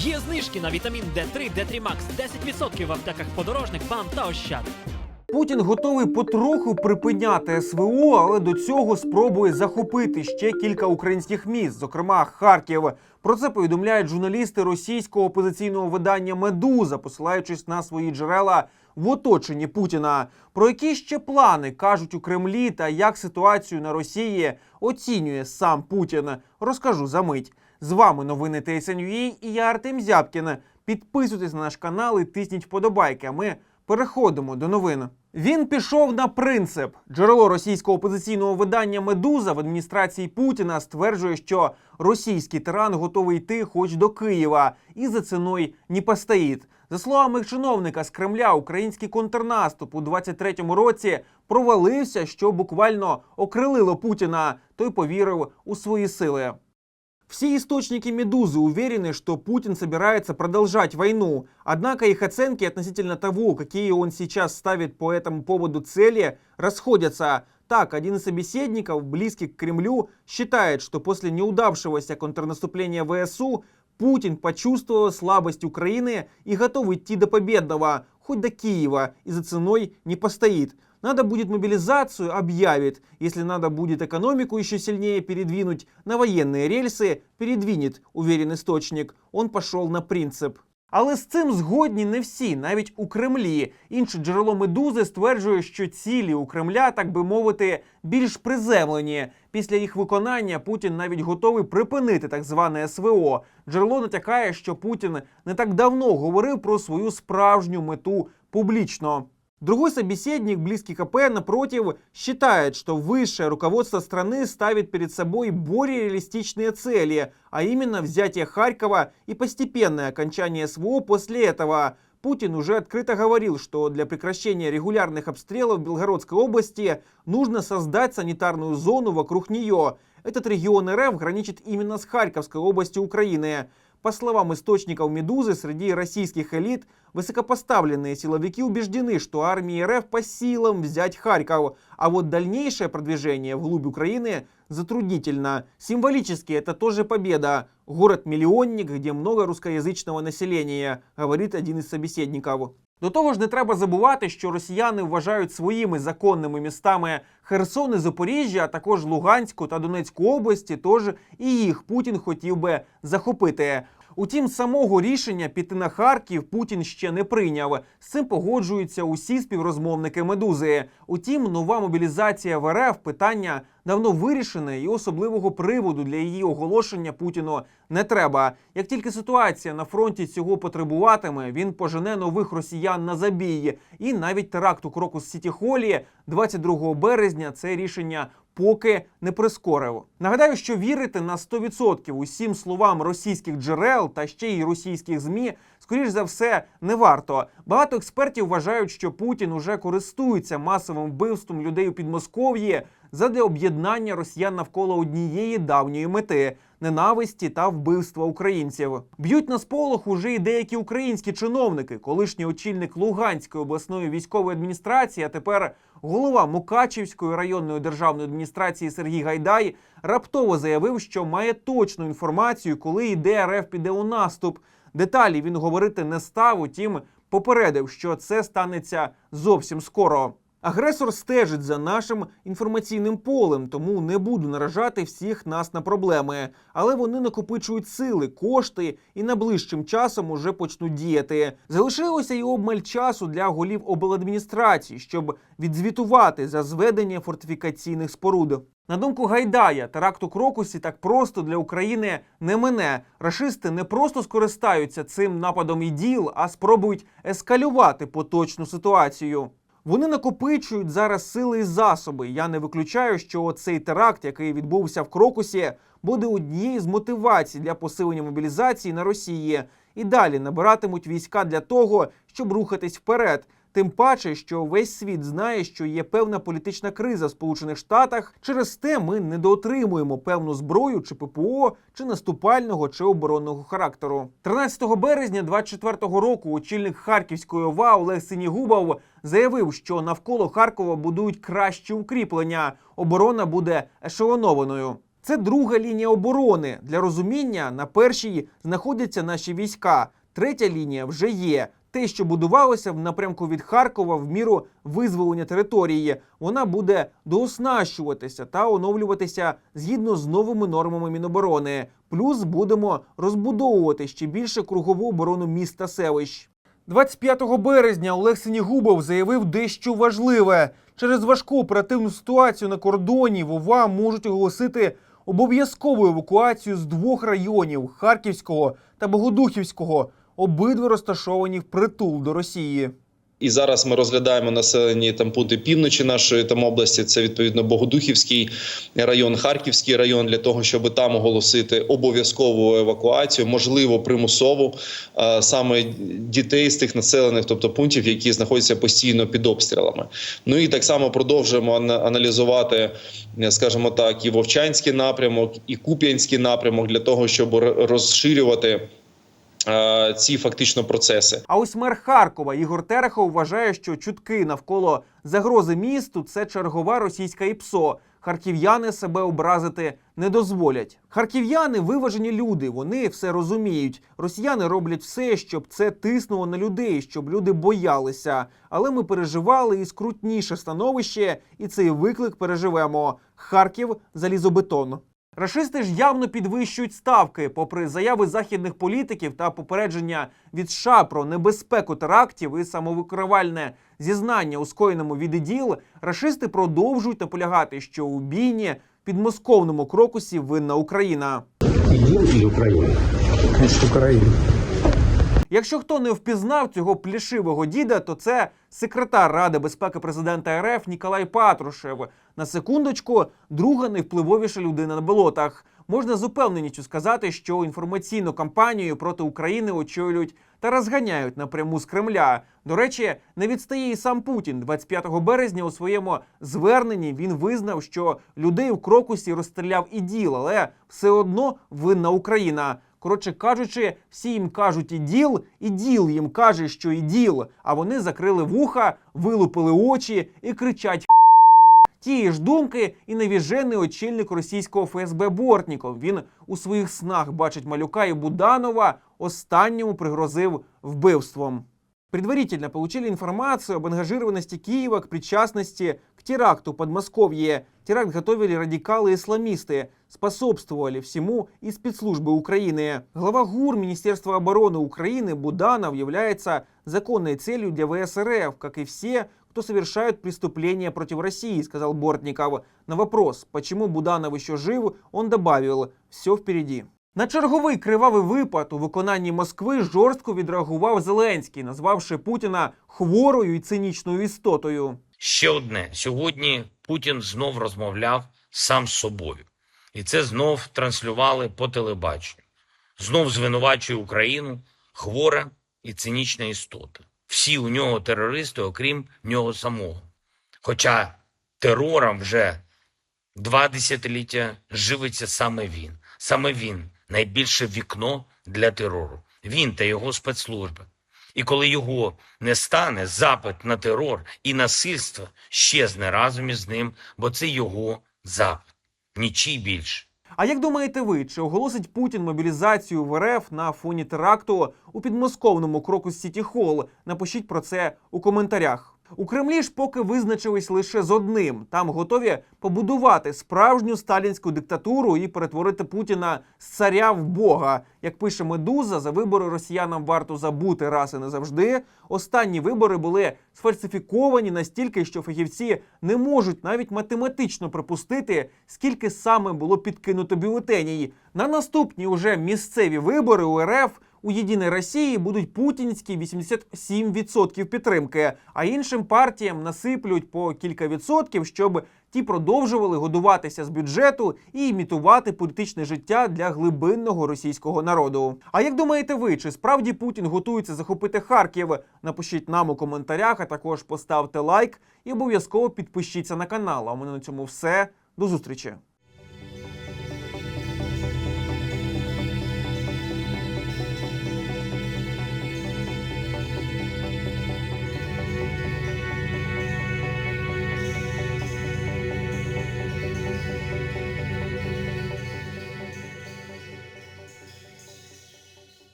Є знижки на вітамін D3, D3 Max 10% в аптеках подорожник, бам та ощад. Путін готовий потроху припиняти СВО, але до цього спробує захопити ще кілька українських міст, зокрема Харків. Про це повідомляють журналісти російського опозиційного видання Медуза, посилаючись на свої джерела в оточенні Путіна. Про які ще плани кажуть у Кремлі та як ситуацію на Росії оцінює сам Путін. Розкажу за мить. З вами новини ТСНЮА і я Артем Зябкін. Підписуйтесь на наш канал і тисніть вподобайки. А ми переходимо до новин. Він пішов на принцип. Джерело російського опозиційного видання Медуза в адміністрації Путіна стверджує, що російський тиран готовий йти хоч до Києва і за ціною не постоїть. За словами чиновника з Кремля, український контрнаступ у 23-му році провалився, що буквально окрилило Путіна. Той повірив у свої сили. Все источники «Медузы» уверены, что Путин собирается продолжать войну. Однако их оценки относительно того, какие он сейчас ставит по этому поводу цели, расходятся. Так, один из собеседников, близкий к Кремлю, считает, что после неудавшегося контрнаступления ВСУ Путин почувствовал слабость Украины и готов идти до победного, хоть до Киева, и за ценой не постоит. Надо будет мобилизацию, объявит. Если надо будет экономику еще сильнее передвинуть на военные рельсы, передвинет, уверен источник. Он пошел на принцип. Але з цим згодні не всі, навіть у Кремлі. Інше джерело медузи стверджує, що цілі у Кремля, так би мовити, більш приземлені. Після їх виконання Путін навіть готовий припинити так зване СВО. Джерело натякає, що Путін не так давно говорив про свою справжню мету публічно. Другой собеседник, близкий КП, напротив, считает, что высшее руководство страны ставит перед собой более реалистичные цели, а именно взятие Харькова и постепенное окончание СВО после этого. Путин уже открыто говорил, что для прекращения регулярных обстрелов Белгородской области нужно создать санитарную зону вокруг нее. Этот регион РФ граничит именно с Харьковской областью Украины. По словам источников «Медузы», среди российских элит высокопоставленные силовики убеждены, что армии РФ по силам взять Харьков, а вот дальнейшее продвижение вглубь Украины затруднительно. Символически это тоже победа. Город-миллионник, где много русскоязычного населения, говорит один із собеседників. До того ж, не треба забувати, що росіяни вважають своїми законними містами Херсон і Запоріжжя, а також Луганську та Донецьку області. Тож і їх Путін хотів би захопити. Утім, самого рішення піти на Харків Путін ще не прийняв. З цим погоджуються усі співрозмовники медузи. Утім, нова мобілізація в РФ питання давно вирішене, і особливого приводу для її оголошення Путіну не треба. Як тільки ситуація на фронті цього потребуватиме, він пожене нових росіян на забій. І навіть теракт у Крокус Сіті Холі 22 березня це рішення поки не прискорив. Нагадаю, що вірити на 100% усім словам російських джерел та ще й російських змі, скоріш за все, не варто. Багато експертів вважають, що Путін уже користується масовим вбивством людей у Підмосков'ї задля об'єднання росіян навколо однієї давньої мети. Ненависті та вбивства українців б'ють на сполох уже і деякі українські чиновники. Колишній очільник Луганської обласної військової адміністрації, а тепер голова Мукачівської районної державної адміністрації Сергій Гайдай раптово заявив, що має точну інформацію, коли йде РФ піде у наступ. Деталі він говорити не став, утім попередив, що це станеться зовсім скоро. Агресор стежить за нашим інформаційним полем, тому не буду наражати всіх нас на проблеми. Але вони накопичують сили, кошти і найближчим часом уже почнуть діяти. Залишилося й обмаль часу для голів обладміністрації, щоб відзвітувати за зведення фортифікаційних споруд. На думку Гайдая, теракт у Крокусі так просто для України не мине. Рашисти не просто скористаються цим нападом іділ, а спробують ескалювати поточну ситуацію. Вони накопичують зараз сили і засоби. Я не виключаю, що цей теракт, який відбувся в Крокусі, буде однією з мотивацій для посилення мобілізації на Росії. І далі набиратимуть війська для того, щоб рухатись вперед. Тим паче, що весь світ знає, що є певна політична криза в Сполучених Штатах. Через те ми недоотримуємо певну зброю чи ППО, чи наступального, чи оборонного характеру. 13 березня 24-го року очільник Харківської ОВА Олег Синігубов заявив, що навколо Харкова будують кращі укріплення. Оборона буде ешелонованою. Це друга лінія оборони. Для розуміння на першій знаходяться наші війська. Третя лінія вже є. Те, що будувалося в напрямку від Харкова в міру визволення території, вона буде дооснащуватися та оновлюватися згідно з новими нормами Міноборони. Плюс будемо розбудовувати ще більше кругову оборону міст та селищ. 25 березня Олег Синігубов заявив дещо важливе. Через важку оперативну ситуацію на кордоні в ОВА можуть оголосити обов'язкову евакуацію з двох районів Харківського та Богодухівського, обидва розташовані впритул до Росії. І зараз ми розглядаємо населені там пункти півночі нашої там області. Це відповідно Богодухівський район, Харківський район, для того, щоб там оголосити обов'язкову евакуацію, можливо, примусову е, саме дітей з тих населених, тобто пунктів, які знаходяться постійно під обстрілами. Ну і так само продовжуємо ана- аналізувати, е, скажімо так, і Вовчанський напрямок, і Куп'янський напрямок для того, щоб розширювати. Е, Ці фактично процеси А ось мер Харкова Ігор Терехов вважає, що чутки навколо загрози місту це чергова російська ІПСО. Харків'яни себе образити не дозволять. Харків'яни виважені люди, вони все розуміють. Росіяни роблять все, щоб це тиснуло на людей, щоб люди боялися. Але ми переживали і скрутніше становище, і цей виклик переживемо. Харків залізобетон. Рашисти ж явно підвищують ставки, попри заяви західних політиків та попередження від США про небезпеку терактів і самовикривальне зізнання у скоєному від іділ, рашисти продовжують наполягати, що у бійні підмосковному крокусі винна Україна. Україна. Украина. Якщо хто не впізнав цього плішивого діда, то це секретар Ради безпеки президента РФ Ніколай Патрушев. На секундочку, друга найвпливовіша людина на болотах. Можна з упевненістю сказати, що інформаційну кампанію проти України очолюють та розганяють напряму з Кремля. До речі, не відстає і сам Путін. 25 березня у своєму зверненні він визнав, що людей у крокусі розстріляв іділ, але все одно винна Україна. Коротше кажучи, всі їм кажуть іділ, діл їм каже, що іділ, а вони закрили вуха, вилупили очі і кричать. Тієї ж думки і навіжений очільник російського ФСБ Бортніков. Він у своїх снах бачить малюка і Буданова, останньому пригрозив вбивством. Предварительно получили информацию об ангажированности Киева к причастности к теракту в Подмосковье. Теракт готовили радикалы-исламисты, способствовали всему и спецслужбы Украины. Глава ГУР Министерства обороны Украины Буданов является законной целью для ВСРФ, как и все, кто совершают преступления против России, сказал Бортников. На вопрос, почему Буданов еще жив, он добавил, все впереди. На черговий кривавий випад у виконанні Москви жорстко відреагував Зеленський, назвавши Путіна хворою і цинічною істотою. Ще одне сьогодні Путін знов розмовляв сам з собою, і це знов транслювали по телебаченню. Знов звинувачує Україну хвора і цинічна істота. Всі у нього терористи, окрім нього самого. Хоча терором вже два десятиліття живиться саме він. Саме він найбільше вікно для терору. Він та його спецслужби. І коли його не стане, запит на терор і насильство щезне разом із ним, бо це його запит. Нічий більше. А як думаєте ви, чи оголосить Путін мобілізацію в РФ на фоні теракту у підмосковному кроку Сіті Холл? Напишіть про це у коментарях. У Кремлі ж поки визначились лише з одним: там готові побудувати справжню сталінську диктатуру і перетворити Путіна з царя в Бога. Як пише Медуза, за вибори росіянам варто забути раз і назавжди. Останні вибори були сфальсифіковані настільки, що фахівці не можуть навіть математично припустити, скільки саме було підкинуто бюлетеній. На наступні уже місцеві вибори у РФ у єдиній Росії будуть путінські 87% підтримки, а іншим партіям насиплють по кілька відсотків, щоб ті продовжували годуватися з бюджету і імітувати політичне життя для глибинного російського народу. А як думаєте ви, чи справді Путін готується захопити Харків? Напишіть нам у коментарях, а також поставте лайк і обов'язково підпишіться на канал. А у мене на цьому все. До зустрічі.